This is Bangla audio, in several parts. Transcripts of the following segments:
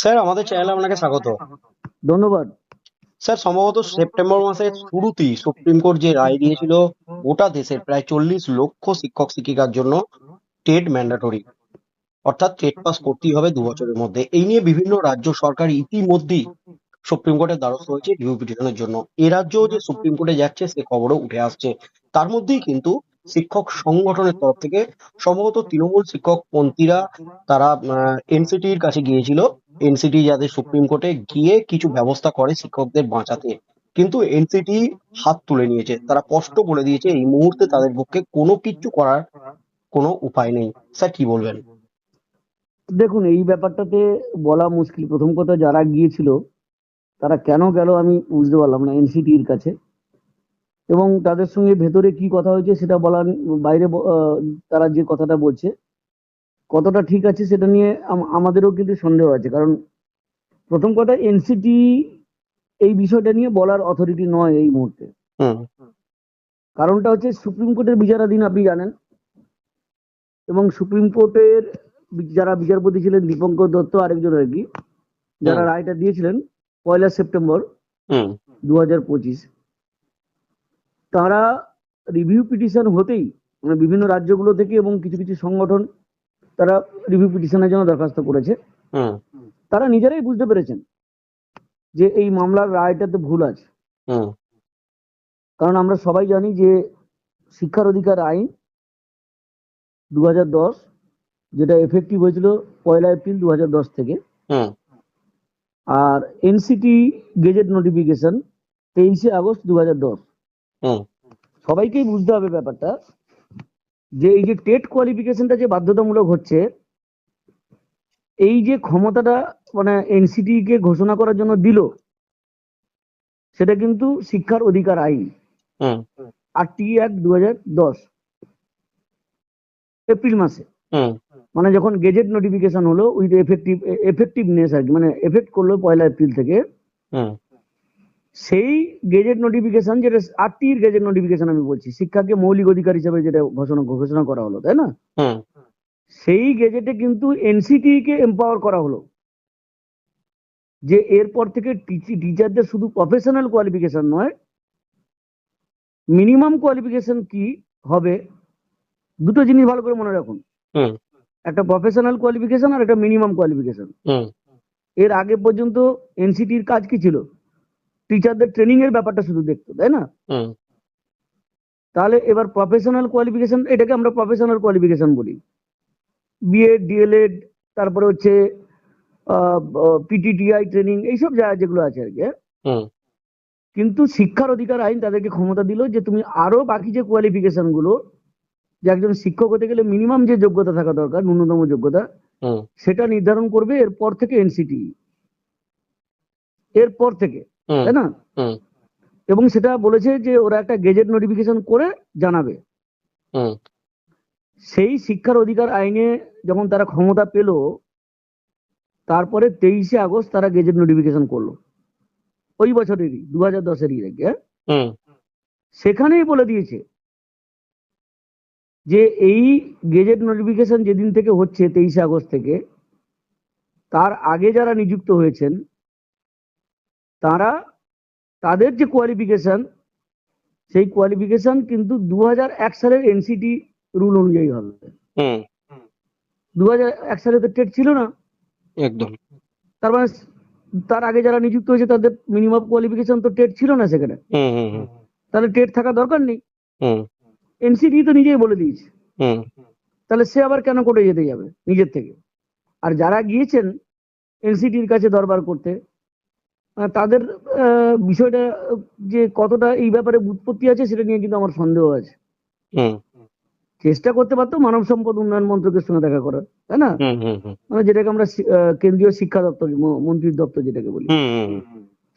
স্যার আমাদের চ্যানেলে আপনাকে স্বাগত। ধন্যবাদ। স্যার সম্ভবত সেপ্টেম্বর মাসের শুরুতেই সুপ্রিম কোর্ট যে রায় দিয়েছিল গোটা দেশের প্রায় চল্লিশ লক্ষ শিক্ষক শিক্ষিকার জন্য টেট ম্যান্ডাটরি অর্থাৎ টেট পাস করতেই হবে দু বছরের মধ্যে। এই নিয়ে বিভিন্ন রাজ্য সরকার ইতিমধ্যেই সুপ্রিম কোর্টের দ্বারস্থ হয়েছে রিভিউ পিটিশনের জন্য। এ রাজ্যও যে সুপ্রিম কোর্টে যাচ্ছে সে খবরও উঠে আসছে। তার মধ্যেই কিন্তু শিক্ষক সংগঠনের তরফ থেকে সম্ভবত তৃণমূল শিক্ষক পন্থীরা তারা এনসিটির কাছে গিয়েছিল। এনসিটি যাতে সুপ্রিম কোর্টে গিয়ে কিছু ব্যবস্থা করে শিক্ষকদের বাঁচাতে। কিন্তু এনসিটি হাত তুলে নিয়েছে। তারা স্পষ্ট বলে দিয়েছে, এই মুহূর্তে তাদের পক্ষে কোনো কিছু করার কোনো উপায় নেই। স্যার, কি বলবেন? দেখুন, এই ব্যাপারটাতে বলা মুশকিল। প্রথম কথা, যারা গিয়েছিল, তারা কেন গেল আমি বুঝতে পারলাম না এনসিটির কাছে। এবং তাদের সঙ্গে ভেতরে কি কথা হয়েছে সেটা বলার বাইরে তারা যে কথাটা বলছে কতটা ঠিক আছে সেটা নিয়ে আমাদেরও কিন্তু সন্দেহ আছে। কারণ প্রথম কথা এনসিটি এই বিষয়টা নিয়ে বলার অথরিটি নয় এই মুহূর্তে। কারণটা হচ্ছে সুপ্রিম কোর্টের বিচারাধীন আপনি জানেন এবং সুপ্রিম কোর্টের যারা বিচারপতি ছিলেন দীপঙ্কর দত্ত আরেকজন আর কি যারা রায়টা দিয়েছিলেন পয়লা সেপ্টেম্বর হুম। দু হাজার পঁচিশ। তারা রিভিউ পিটিশন হতেই মানে বিভিন্ন রাজ্যগুলো থেকে এবং কিছু কিছু সংগঠন তারা রিভিউ পিটিশনের জন্য দরখাস্ত করেছে। তারা নিজেরাই বুঝতে পেরেছেন যে এই মামলার রায়টাতে ভুল আছে। কারণ আমরা সবাই জানি যে শিক্ষার অধিকার আইন দুহাজার দশ যেটা এফেক্টিভ হয়েছিল পয়লা এপ্রিল দু হাজার দশ থেকে। আর এনসিটি গেজেট নোটিফিকেশন তেইশে আগস্ট দু সবাইকেই বুঝতে হবে ব্যাপারটা যে এই যে টেট কোয়ালিফিকেশনটা যে বাধ্যতামূলক হচ্ছে এই যে ক্ষমতাটা মানে এনসিটি কে ঘোষণা করার জন্য দিল সেটা কিন্তু শিক্ষার অধিকার আইন। হুম। আরটি অ্যাক্ট দু এপ্রিল মাসে। মানে যখন গেজেট নোটিফিকেশন হলো উইথ এফেক্টিভ এফেক্টিভনেস আর কি মানে এফেক্ট করল পয়লা এপ্রিল থেকে। হুম। সেই গেজেট নোটিফিকেশন যেটা আটটির গেজেট নোটিফিকেশন আমি বলছি শিক্ষাকে মৌলিক অধিকার হিসেবে যেটা ঘোষণা ঘোষণা করা হলো তাই না? সেই গেজেটে কিন্তু এনসিটি কে এম্পাওয়ার করা হলো। যে এরপর থেকে টিচারদের শুধু প্রফেশনাল কোয়ালিফিকেশন নয় মিনিমাম কোয়ালিফিকেশন কি হবে দুটো জিনিস ভালো করে মনে রাখুন। একটা প্রফেশনাল কোয়ালিফিকেশন আর একটা মিনিমাম কোয়ালিফিকেশন হুম। এর আগে পর্যন্ত এনসিটির কাজ কি ছিল? টিচারদের ট্রেনিং এর ব্যাপারটা শুধু দেখতো তাই না? তাহলে এবার প্রফেশনাল কোয়ালিফিকেশন এটাকে আমরা প্রফেশনাল কোয়ালিফিকেশন বলি। বিএড ডিএলএড তারপরে হচ্ছে পিটিটিআই ট্রেনিং এইসব যা যেগুলো আছে আর কি হ্যাঁ? কিন্তু শিক্ষার অধিকার আইন তাদেরকে ক্ষমতা দিল যে তুমি আরও বাকি যে কোয়ালিফিকেশনগুলো যে একজন শিক্ষক হতে গেলে মিনিমাম যে যোগ্যতা থাকা দরকার ন্যূনতম যোগ্যতা হুম। সেটা নির্ধারণ করবে এরপর থেকে এনসিটি এরপর থেকে। তাই না? এবং সেটা বলেছে যে ওরা একটা গেজেট নোটিফিকেশন করে জানাবে। সেই শিক্ষার অধিকার আইনে যখন তারা ক্ষমতা পেল তারপরে তেইশে আগস্ট তারা গেজেট নোটিফিকেশন করল। ওই বছরেরই দু হাজার দশেরই হ্যাঁ? সেখানেই বলে দিয়েছে যে এই গেজেট নোটিফিকেশন যেদিন থেকে হচ্ছে তেইশে আগস্ট থেকে তার আগে যারা নিযুক্ত হয়েছেন তারা তাদের যে কোয়ালিফিকেশন সেই কোয়ালিফিকেশন কিন্তু দু এক সালের এনসিটি রুল অনুযায়ী হবে। হুম। দু এক সালে তো টেট ছিল না। একদম। তার মানে তার আগে যারা নিযুক্ত হয়েছে তাদের মিনিমাম কোয়ালিফিকেশন তো টেট ছিল না সেখানে। তাহলে টেট থাকা দরকার নেই। এনসিটি তো নিজেই বলে দিয়েছে। হুম। তাহলে সে আবার কেন কোর্টে যেতে যাবে নিজের থেকে? আর যারা গিয়েছেন এনসিটির কাছে দরবার করতে তাদের বিষয়টা যে কতটা এই ব্যাপারে উৎপত্তি আছে সেটা নিয়ে কিন্তু আমার সন্দেহ আছে। হুম। চেষ্টা করতে পারতো মানব সম্পদ উন্নয়ন মন্ত্রকের সঙ্গে দেখা করার তাই না? মানে যেটাকে আমরা কেন্দ্রীয় শিক্ষা দপ্তর মন্ত্রীর দপ্তর যেটাকে বলি।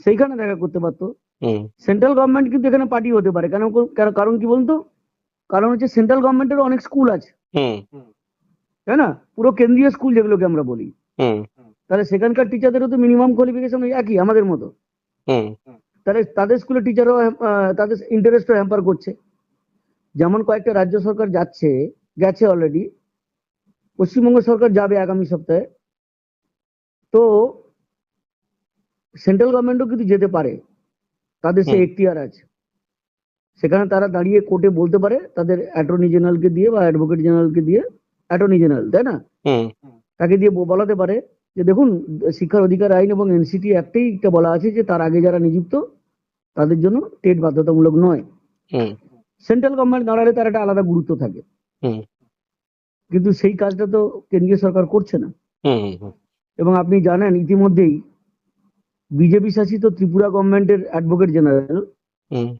সেইখানে দেখা করতে পারতো। হুম। সেন্ট্রাল গভর্নমেন্ট কিন্তু এখানে পার্টি হতে পারে। কেন কারণ- কারণ কি বলতো? কারণ হচ্ছে সেন্ট্রাল গভর্নমেন্টের অনেক স্কুল আছে। তাই না? পুরো কেন্দ্রীয় স্কুল যেগুলোকে আমরা বলি। হুম। তাহলে সেখানকার টিচারদেরও তো মিনিমাম কোয়ালিফিকেশন একই আমাদের মতো। তাহলে তাদের স্কুলের টিচারও তাদের ইন্টারেস্টও হ্যাম্পার করছে। যেমন কয়েকটা রাজ্য সরকার যাচ্ছে গেছে অলরেডি পশ্চিমবঙ্গ সরকার যাবে আগামী সপ্তাহে। তো সেন্ট্রাল গভর্নমেন্টও কিন্তু যেতে পারে। তাদের সে। এখতিয়ার আছে। সেখানে তারা দাঁড়িয়ে কোর্টে বলতে পারে তাদের অ্যাটর্নি জেনারেলকে দিয়ে বা অ্যাডভোকেট জেনারেলকে দিয়ে অ্যাটর্নি জেনারেল তাই না? তাকে দিয়ে বলাতে পারে। যে দেখুন শিক্ষার অধিকার আইন এবং এনসিটি একটাই একটা বলা আছে যে তার আগে যারা নিযুক্ত তাদের জন্য টেট বাধ্যতামূলক নয়। হুম। সেন্ট্রাল গভর্নমেন্ট দাঁড়ালে তার একটা আলাদা গুরুত্ব থাকে। হুম। কিন্তু সেই কাজটা তো কেন্দ্রীয় সরকার করছে না। এবং আপনি জানেন ইতিমধ্যেই বিজেপি শাসিত ত্রিপুরা গভর্নমেন্টের অ্যাডভোকেট জেনারেল হুম।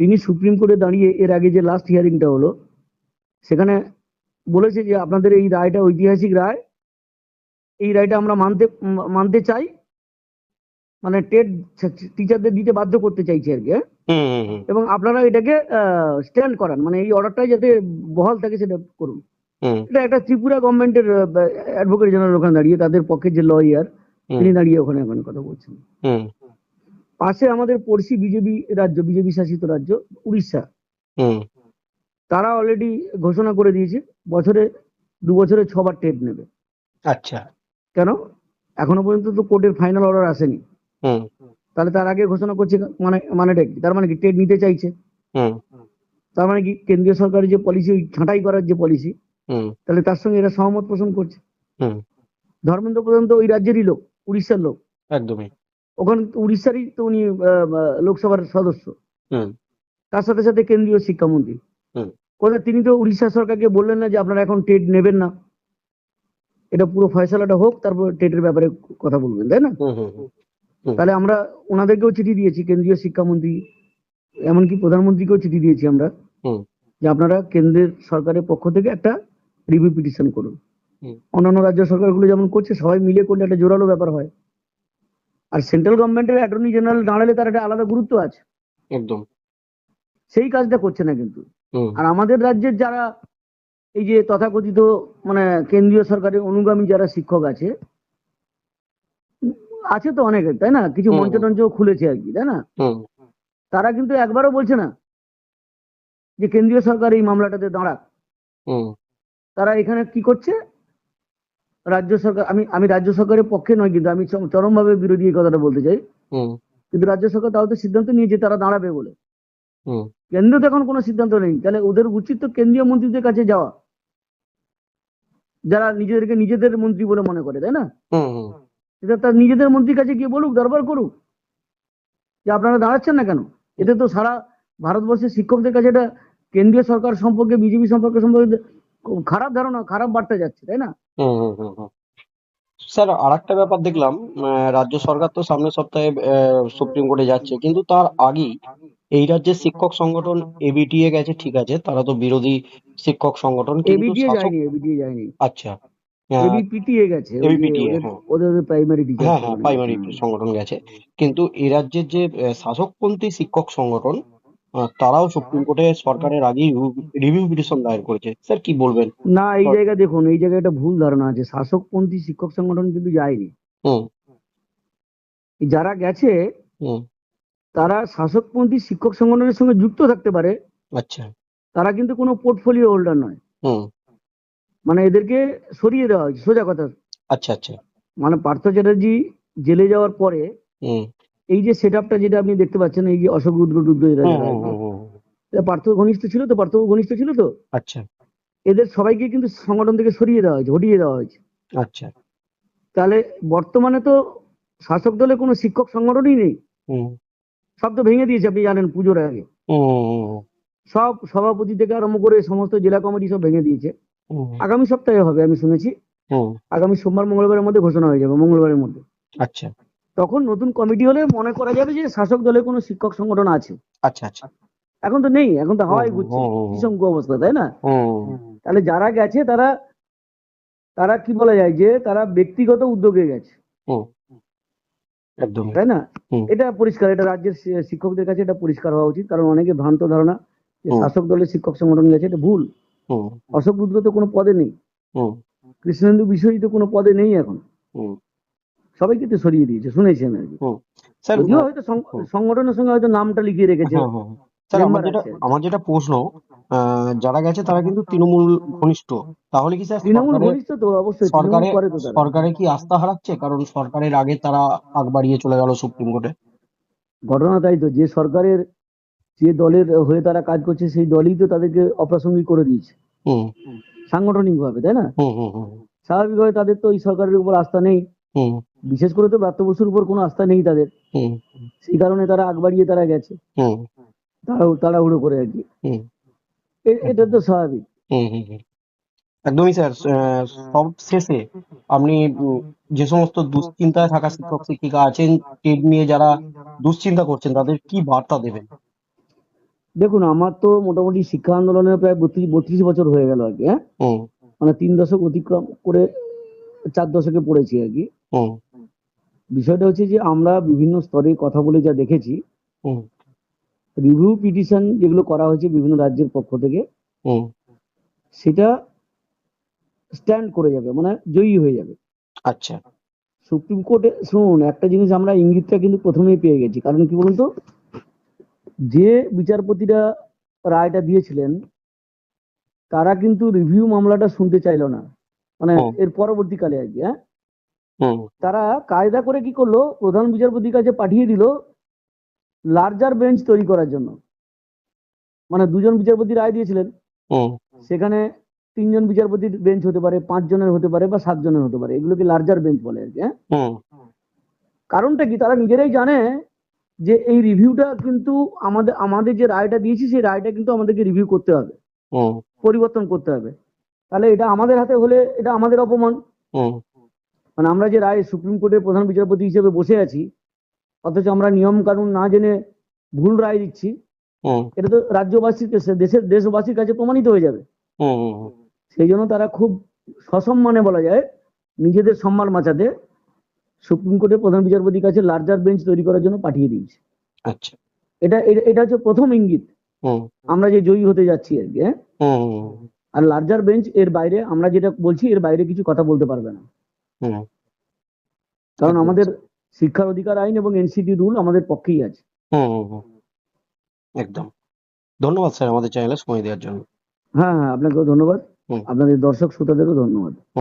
তিনি সুপ্রিম কোর্টে দাঁড়িয়ে এর আগে যে লাস্ট হিয়ারিংটা হলো সেখানে বলেছে যে আপনাদের এই রায়টা ঐতিহাসিক রায় এই রায়টা আমরা মানতে মানতে চাই। মানে টেট টিচারদের দিতে বাধ্য করতে চাইছে আর কি হ্যাঁ? এবং আপনারা এটাকে স্ট্যান্ড করান। মানে এই অর্ডারটাই যাতে বহাল থাকে সেটা করুন। এটা একটা ত্রিপুরা গভর্নমেন্টের অ্যাডভোকেট জেনারেল ওখানে দাঁড়িয়ে তাদের পক্ষে যে লয়ার তিনি দাঁড়িয়ে ওখানে ওখানে কথা বলছেন। হুম। পাশে আমাদের পড়শি বিজেপি রাজ্য বিজেপি শাসিত রাজ্য উড়িষ্যা। হুম। তারা অলরেডি ঘোষণা করে দিয়েছে বছরে দু বছরে ছবার টেট নেবে। আচ্ছা। কেন? এখনও পর্যন্ত তো কোর্টের ফাইনাল অর্ডার আসেনি। তাহলে তার আগে ঘোষণা করছে মানে মানেটা কি? তার মানে কি? টেট নিতে চাইছে। তার মানে কি? কেন্দ্রীয় সরকারের যে পলিসি ওই ছাঁটাই করার যে পলিসি তাহলে তার সঙ্গে এরা সহমত পোষণ করছে। হুম। ধর্মেন্দ্র প্রধান তো ওই রাজ্যেরই লোক উড়িষ্যার লোক। একদমই। ওখানে উড়িষ্যারই তো উনি লোকসভার সদস্য। হুম। তার সাথে সাথে কেন্দ্রীয় শিক্ষামন্ত্রী। হুম। কোথায়? তিনি তো উড়িষ্যা সরকারকে বললেন না যে আপনারা এখন টেট নেবেন না। এটা পুরো ফয়সালাটা হোক তারপর টেটের ব্যাপারে কথা বলবেন তাই না? তাহলে আমরা ওনাদেরকেও চিঠি দিয়েছি কেন্দ্রীয় শিক্ষামন্ত্রী এমনকি প্রধানমন্ত্রীকেও চিঠি দিয়েছি আমরা যে আপনারা কেন্দ্রের সরকারের পক্ষ থেকে একটা রিভিউ পিটিশন করুন। অন্যান্য রাজ্য সরকারগুলো যেমন করছে সবাই মিলে করলে একটা জোরালো ব্যাপার হয়। আর সেন্ট্রাল গভর্নমেন্টের অ্যাটর্নি জেনারেল দাঁড়ালে তার একটা আলাদা গুরুত্ব আছে। একদম। সেই কাজটা করছে না কিন্তু। আর আমাদের রাজ্যের যারা এই যে তথাকথিত মানে কেন্দ্রীয় সরকারের অনুগামী যারা শিক্ষক আছে আছে তো অনেকে তাই না? কিছু মঞ্চ টঞ্চ খুলেছে আর কি তাই না? তারা কিন্তু একবারও বলছে না যে কেন্দ্রীয় সরকার এই মামলাটাতে দাঁড়াক। তারা এখানে কি করছে? রাজ্য সরকার আমি আমি রাজ্য সরকারের পক্ষে নয় কিন্তু আমি চরম- চরমভাবে বিরোধী এই কথাটা বলতে চাই। হুম। কিন্তু রাজ্য সরকার তাও তো সিদ্ধান্ত নিয়েছে তারা দাঁড়াবে বলে। কেন্দ্র তো এখন কোনো সিদ্ধান্ত নেই। তাহলে ওদের উচিত তো কেন্দ্রীয় মন্ত্রীদের কাছে যাওয়া। যারা নিজেদেরকে নিজেদের মন্ত্রী বলে মনে করে তাই না? এটা তার নিজেদের মন্ত্রীর কাছে গিয়ে বলুক দরবার করুক। যে আপনারা দাঁড়াচ্ছেন না কেন? এতে তো সারা ভারতবর্ষের শিক্ষকদের কাছে এটা কেন্দ্রীয় সরকার সম্পর্কে বিজেপি সম্পর্কে সম্পর্কে খারাপ ধারণা খারাপ বার্তা যাচ্ছে তাই না? হুম হুম হুম হুম। স্যার আর একটা ব্যাপার দেখলাম রাজ্য সরকার তো সামনের সপ্তাহে সুপ্রিম কোর্টে যাচ্ছে কিন্তু তার আগেই এই রাজ্যের শিক্ষক সংগঠন এবিটিএ গেছে ঠিক আছে। তারা তো বিরোধী শিক্ষক সংগঠন কিন্তু এবিটিএ শাসক যায়নি এবিটিএ যায়নি। আচ্ছা আহ, এবিপিটিএ গেছে ওই যে ABPTA, ওদের হ্যাঁ। ওদের প্রাইমারি টিচার হ্যাঁ হ্যাঁ প্রাইমারি সংগঠন গেছে। কিন্তু এই রাজ্যের যে আহ, শাসকপন্থী শিক্ষক সংগঠন আহ, তারাও সুপ্রিম কোর্টে সরকারের আগেই রিভিউ পিটিশন দায়ের করেছে। স্যার কি বলবেন? না এই জায়গায় দেখুন এই জায়গায় একটা ভুল ধারণা আছে। শাসকপন্থী শিক্ষক সংগঠন কিন্তু যায়নি। হুম। যারা গেছে হুম। তারা শাসকপন্থী শিক্ষক সংগঠনের সঙ্গে যুক্ত থাকতে পারে। আচ্ছা। তারা কিন্তু কোনো পোর্টফোলিও হোল্ডার নয়। মানে এদেরকে সরিয়ে দেওয়া হয়েছে সোজা কথা। আচ্ছা আচ্ছা। মানে পার্থ চ্যাটার্জি জেলে যাওয়ার পরে এই যে সেট আপটা যেটা আপনি দেখতে পাচ্ছেন এই যে অশোক রুদ্র হুম। এরা পার্থ ঘনিষ্ঠ ছিল তো পার্থ ঘনিষ্ঠ ছিল তো? আচ্ছা। এদের সবাইকে কিন্তু সংগঠন থেকে সরিয়ে দেওয়া হয়েছে হটিয়ে দেওয়া হয়েছে। আচ্ছা। তাহলে বর্তমানে তো শাসক দলে কোনো শিক্ষক সংগঠনই নেই। হুম। সব তো ভেঙে দিয়েছে আপনি জানেন পুজোর আগে। সব সভাপতি থেকে আরম্ভ করে সমস্ত জেলা কমিটি সব ভেঙে দিয়েছে। আগামী সপ্তাহে হবে আমি শুনেছি। আগামী সোমবার মঙ্গলবারের মধ্যে ঘোষণা হয়ে যাবে মঙ্গলবারের মধ্যে। আচ্ছা। তখন নতুন কমিটি হলে মনে করা যাবে যে শাসক দলের কোনো শিক্ষক সংগঠন আছে। আচ্ছা আচ্ছা। এখন তো নেই এখন তো হাওয়াই ঘুরছে। বিশঙ্কু অবস্থা তাই না? তাহলে যারা গেছে তারা তারা কি বলা যায় যে তারা ব্যক্তিগত উদ্যোগে গেছে। একদম। তাই না? এটা পরিষ্কার এটা রাজ্যের শিক্ষকদের কাছে এটা পরিষ্কার হওয়া উচিত কারণ অনেকে ভ্রান্ত ধারণা শাসক দলের শিক্ষক সংগঠন গেছে এটা ভুল। অশোক রুদ্র তো কোনো পদে নেই। কৃষ্ণেন্দু বিষয়ী তো কোনো পদে নেই এখন। সবাইকে তো সরিয়ে দিয়েছে শুনেছি আমি আর কি হয়তো সংগঠনের সঙ্গে হয়তো নামটা লিখিয়ে রেখেছে। হ্যাঁ হ্যাঁ। স্যার আমার যেটা আমার যেটা প্রশ্ন যারা গেছে তারা কিন্তু তৃণমূল ঘনিষ্ঠ। তাহলে কি স্যার তৃণমূল ঘনিষ্ঠ তো অবশ্যই সরকারে সরকারে কি আস্থা হারাচ্ছে? কারণ সরকারের আগে তারা আগ বাড়িয়ে চলে গেল সুপ্রিম কোর্টে। ঘটনা তাই তো যে সরকারের যে দলের হয়ে তারা কাজ করছে সেই দলই তো তাদেরকে অপ্রাসঙ্গিক করে দিয়েছে। হুম। সাংগঠনিক ভাবে তাই না? স্বাভাবিকভাবে তাদের তো এই সরকারের উপর আস্থা নেই। বিশেষ করে তো ব্রাত্য বসুর উপর কোনো আস্থা নেই তাদের। হুম। সেই কারণে তারা আগ বাড়িয়ে তারা গেছে। তাড়াহুড়ো করে আর কি। এটা তো স্বাভাবিক। একদমই স্যার সব শেষে আপনি যে সমস্ত দুশ্চিন্তায় থাকা শিক্ষক শিক্ষিকা আছেন টেট নিয়ে যারা দুশ্চিন্তা করছেন তাদের কি বার্তা দেবেন? দেখুন আমার তো মোটামুটি শিক্ষা আন্দোলনের প্রায় বত্রিশ বত্রিশ বছর হয়ে গেল আর কি হ্যাঁ? মানে তিন দশক অতিক্রম করে চার দশকে পড়েছি আর কি। হুম। বিষয়টা হচ্ছে যে আমরা বিভিন্ন স্তরে কথা বলে যা দেখেছি হুম। রিভিউ পিটিশন যেগুলো করা হয়েছে বিভিন্ন রাজ্যের পক্ষ থেকে সেটা স্ট্যান্ড করে যাবে মানে জয়ী হয়ে যাবে। আচ্ছা। সুপ্রিম কোর্টে শুনুন একটা জিনিস আমরা ইঙ্গিতটা কিন্তু প্রথমেই পেয়ে গেছি কারণ কি বলুন তো? যে বিচারপতিরা রায়টা দিয়েছিলেন তারা কিন্তু রিভিউ মামলাটা শুনতে চাইলো না। মানে এর পরবর্তীকালে আর কি হ্যাঁ? তারা কায়দা করে কি করল? প্রধান বিচারপতির কাছে পাঠিয়ে দিল লার্জার বেঞ্চ তৈরি করার জন্য। মানে দুজন বিচারপতি রায় দিয়েছিলেন। সেখানে তিনজন বিচারপতির বেঞ্চ হতে পারে পাঁচ জনের হতে পারে বা সাত জনের হতে পারে। এগুলোকে লার্জার বেঞ্চ বলে আর কি হ্যাঁ? কারণটা কি? তারা নিজেরাই জানে যে এই রিভিউটা কিন্তু আমাদের আমাদের যে রায়টা দিয়েছি সেই রায়টা কিন্তু আমাদেরকে রিভিউ করতে হবে। পরিবর্তন করতে হবে। তাহলে এটা আমাদের হাতে হলে এটা আমাদের অপমান। হুম। মানে আমরা যে রায় সুপ্রিম কোর্টের প্রধান বিচারপতি হিসেবে বসে আছি অথচ আমরা নিয়ম কানুন না জেনে ভুল রায় দিচ্ছি। এটা তো রাজ্যবাসীর দেশের দেশবাসীর কাছে প্রমাণিত হয়ে যাবে। সেই জন্য তারা খুব সসম্মানে বলা যায় নিজেদের সম্মান বাঁচাতে সুপ্রিম কোর্টের প্রধান বিচারপতির কাছে লার্জার বেঞ্চ তৈরি করার জন্য পাঠিয়ে দিয়েছে। আচ্ছা। এটা এটা- হচ্ছে প্রথম ইঙ্গিত। হুম। আমরা যে জয়ী হতে যাচ্ছি আর কি হ্যাঁ? আর লার্জার বেঞ্চ এর বাইরে আমরা যেটা বলছি এর বাইরে কিছু কথা বলতে পারবে না। কারণ আমাদের শিক্ষার অধিকার আইন এবং এনসিটি রুল আমাদের পক্ষেই আছে। হুম হুম হুম। একদম। ধন্যবাদ স্যার আমাদের চ্যানেলে সময় দেওয়ার জন্য। হ্যাঁ হ্যাঁ আপনাকেও ধন্যবাদ। আপনাদের দর্শক শ্রোতাদেরও ধন্যবাদ।